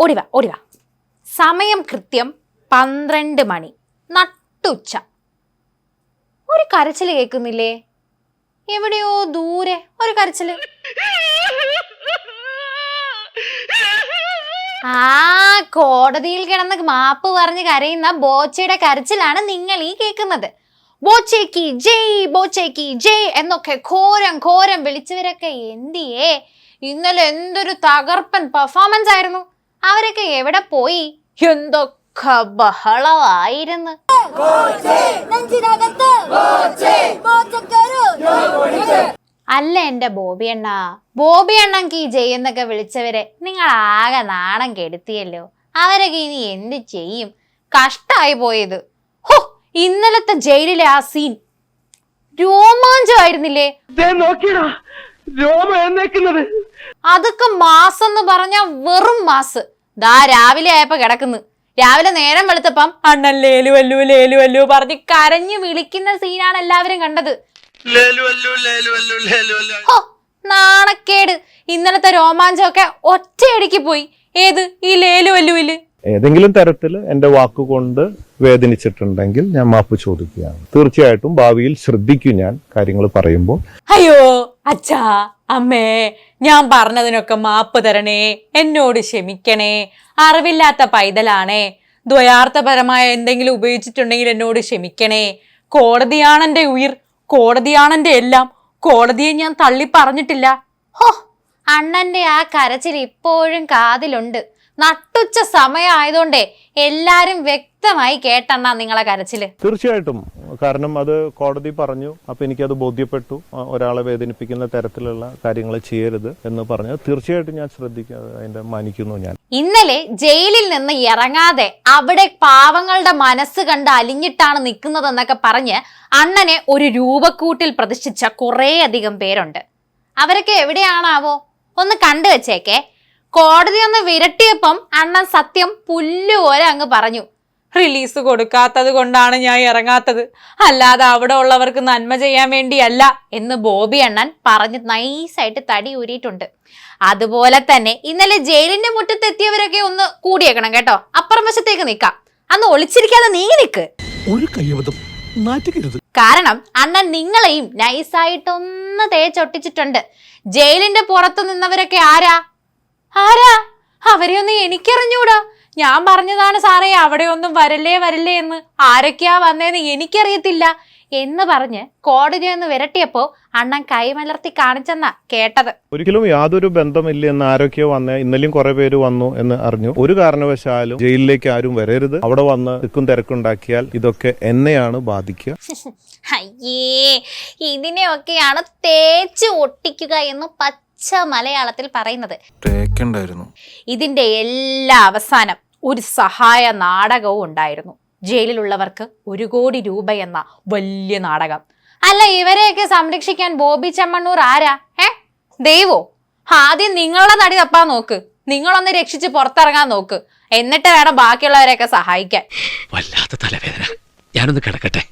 ഓടിവാ ഓടിവാ സമയം കൃത്യം പന്ത്രണ്ട് മണി. നട്ടുച്ച. ഒരു കരച്ചിൽ കേൾക്കുന്നില്ലേ? എവിടെയോ ദൂരെ ഒരു കരച്ചിൽ ആ കോടതിയിൽ കിടന്ന് മാപ്പ് പറഞ്ഞ് കരയുന്ന ബോച്ചയുടെ കരച്ചിലാണ് നിങ്ങൾ ഈ കേൾക്കുന്നത്. ബോച്ചേക്ക് ജയ് ബോച്ചേക്ക് ജയ് എന്നൊക്കെ ഘോരം ഘോരം വിളിച്ചവരൊക്കെ എന്തിയേ? ഇന്നലെ എന്തൊരു തകർപ്പൻ പെർഫോമൻസ് ആയിരുന്നു. അവരൊക്കെ എവിടെ പോയി? എന്തൊക്കെ ബഹളമായിരുന്നു. അല്ല എന്റെ ബോബി അണ്ണ ബോബി അണ്ണക്ക് ഈ ജയ് എന്നൊക്കെ വിളിച്ചവരെ നിങ്ങൾ ആകെ നാണം കെടുത്തിയല്ലോ. അവരൊക്കെ ഇനി എന്ത് ചെയ്യും? കഷ്ടായി പോയത്. ഹോ ഇന്നലത്തെ ജയിലിലെ ആ സീൻ. രോമാഞ്ചമായിരുന്നില്ലേ? രോമ എന്നേക്കുന്നത് അതൊക്കെ മാസം എന്ന് പറഞ്ഞ വെറും മാസ്. ദാ രാവിലെ ആയപ്പോ കിടക്കുന്നു. രാവിലെ നേരം വെളുത്തപ്പം അണ്ണൻ ലേലു വല്ലു ലേലു വല്ലു പറഞ്ഞ് കരഞ്ഞു വിളിക്കുന്ന സീനാണ് എല്ലാവരും കണ്ടത്. ഹോ നാണക്കേട്. ഇന്നലത്തെ രോമാഞ്ചമൊക്കെ ഒറ്റയടിക്ക് പോയി. ഏത്? ഈ ലേലു വല്ലുവിൽ. ഏതെങ്കിലും തരത്തിൽ എന്റെ വാക്കുകൊണ്ട് വേദനിച്ചിട്ടുണ്ടെങ്കിൽ ഞാൻ മാപ്പ് ചോദിക്കുകയാണ്. തീർച്ചയായിട്ടും ഭാവിയിൽ ശ്രദ്ധിക്കും ഞാൻ കാര്യങ്ങൾ പറയുമ്പോൾ. അയ്യോ അച്ഛാ അമ്മേ ഞാൻ പറഞ്ഞതിനൊക്കെ മാപ്പ് തരണേ. എന്നോട് ക്ഷമിക്കണേ. അറിവില്ലാത്ത പൈതലാണേ. ദ്വയാർത്ഥപരമായ എന്തെങ്കിലും ഉപയോഗിച്ചിട്ടുണ്ടെങ്കിൽ എന്നോട് ക്ഷമിക്കണേ. കോടതിയാണെന്റെ ഉയിർ കോടതിയാണെന്റെ എല്ലാം. കോടതിയെ ഞാൻ തള്ളി പറഞ്ഞിട്ടില്ല. ഹോ അണ്ണന്റെ ആ കരച്ചിൽ ഇപ്പോഴും കാതിലുണ്ട്. നട്ടുച്ച സമയമായതുകൊണ്ടേ എല്ലാരും വ്യക്തമായി കേട്ടെന്നാ നിങ്ങളെ കരച്ചിൽ. തീർച്ചയായിട്ടും. കാരണം അത് കോടതി പറഞ്ഞു. അപ്പൊ എനിക്കത് ബോധ്യപ്പെട്ടു. ഒരാളെ വേദനിപ്പിക്കുന്ന തരത്തിലുള്ള കാര്യങ്ങൾ ചെയ്യരുത് എന്ന് പറഞ്ഞു. തീർച്ചയായിട്ടും ഞാൻ ശ്രദ്ധിക്കുക അതിന്റെ മാനിക്കുന്നു ഞാൻ. ഇന്നലെ ജയിലിൽ നിന്ന് ഇറങ്ങാതെ അവിടെ പാവങ്ങളുടെ മനസ്സ് കണ്ട് അലിഞ്ഞിട്ടാണ് നിൽക്കുന്നതെന്നൊക്കെ പറഞ്ഞ് അണ്ണനെ ഒരു രൂപക്കൂട്ടിൽ പ്രതിഷ്ഠിച്ച കുറേയധികം പേരുണ്ട്. അവരൊക്കെ എവിടെയാണാവോ? ഒന്ന് കണ്ടു വെച്ചേക്കേ കോടതി ഒന്ന് വിരട്ടിയപ്പം അണ്ണൻ സത്യം പുല്ലുപോലെ അങ്ങ് പറഞ്ഞു. റിലീസ് കൊടുക്കാത്തത് കൊണ്ടാണ് ഞാൻ ഇറങ്ങാത്തത്. അല്ലാതെ അവിടെ ഉള്ളവർക്ക് നന്മ ചെയ്യാൻ വേണ്ടിയല്ല എന്ന് ബോബി അണ്ണൻ പറഞ്ഞ് നൈസായിട്ട് തടി ഊരിയിട്ടുണ്ട്. അതുപോലെ തന്നെ ഇന്നലെ ജയിലിന്റെ മുറ്റത്തെത്തിയവരൊക്കെ ഒന്ന് കൂടിയേക്കണം കേട്ടോ. അപ്പുറം വശത്തേക്ക് നിൽക്കാം. അന്ന് ഒളിച്ചിരിക്കാതെ നീ നിക്ക് ഒരു കാരണം അണ്ണൻ നിങ്ങളെയും നൈസായിട്ടൊന്ന് തേച്ചൊട്ടിച്ചിട്ടുണ്ട്. ജയിലിന്റെ പുറത്ത് നിന്നവരൊക്കെ ആരാ? ആരാ? അവരെയൊന്നും എനിക്കറിഞ്ഞൂടാ. ഞാൻ പറഞ്ഞതാണ് സാറേ അവിടെ ഒന്നും വരല്ലേ വരല്ലേ എന്ന്. ആരൊക്കെയാ വന്നേന്ന് എനിക്കറിയത്തില്ല. എന്ന് പറഞ്ഞ് കോടതി ഒന്ന് വിരട്ടിയപ്പോ അണ്ണൻ കൈമലർത്തി കാണിച്ചെന്നാ കേട്ടത്. ഒരിക്കലും യാതൊരു ബന്ധമില്ല എന്ന് ആരൊക്കെയോ വന്ന ഇന്നലെയും കുറെ പേര് വന്നു എന്ന് അറിഞ്ഞു. ഒരു കാരണവശാലും ജയിലിലേക്ക് ആരും വരരുത്. അവിടെ വന്ന് തിക്കും തിരക്കുണ്ടാക്കിയാൽ ഇതൊക്കെ എന്നെയാണ് ബാധിക്കുക. അയ്യേ ഇതിനെയൊക്കെയാണ് തേച്ച് ഒട്ടിക്കുക എന്ന് പച്ച മലയാളത്തിൽ പറയുന്നത്. ഇതിന്റെ എല്ലാ അവസാനം ഒരു സഹായ നാടകവും ഉണ്ടായിരുന്നു. ജയിലിലുള്ളവർക്ക് ഒരു കോടി രൂപ എന്ന വലിയ നാടകം. അല്ല ഇവരെയൊക്കെ സംരക്ഷിക്കാൻ ബോബി ചെമ്മണ്ണൂർ ആരാ? ഏ ദൈവോ ആദ്യം നിങ്ങളുടെ നടി തപ്പാൻ നോക്ക്. നിങ്ങളൊന്ന് രക്ഷിച്ച് പുറത്തിറങ്ങാൻ നോക്ക്. എന്നിട്ട് വേണം ബാക്കിയുള്ളവരെയൊക്കെ സഹായിക്കാൻ. വല്ലാത്ത തലവേദന. ഞാനൊന്ന് കിടക്കട്ടെ.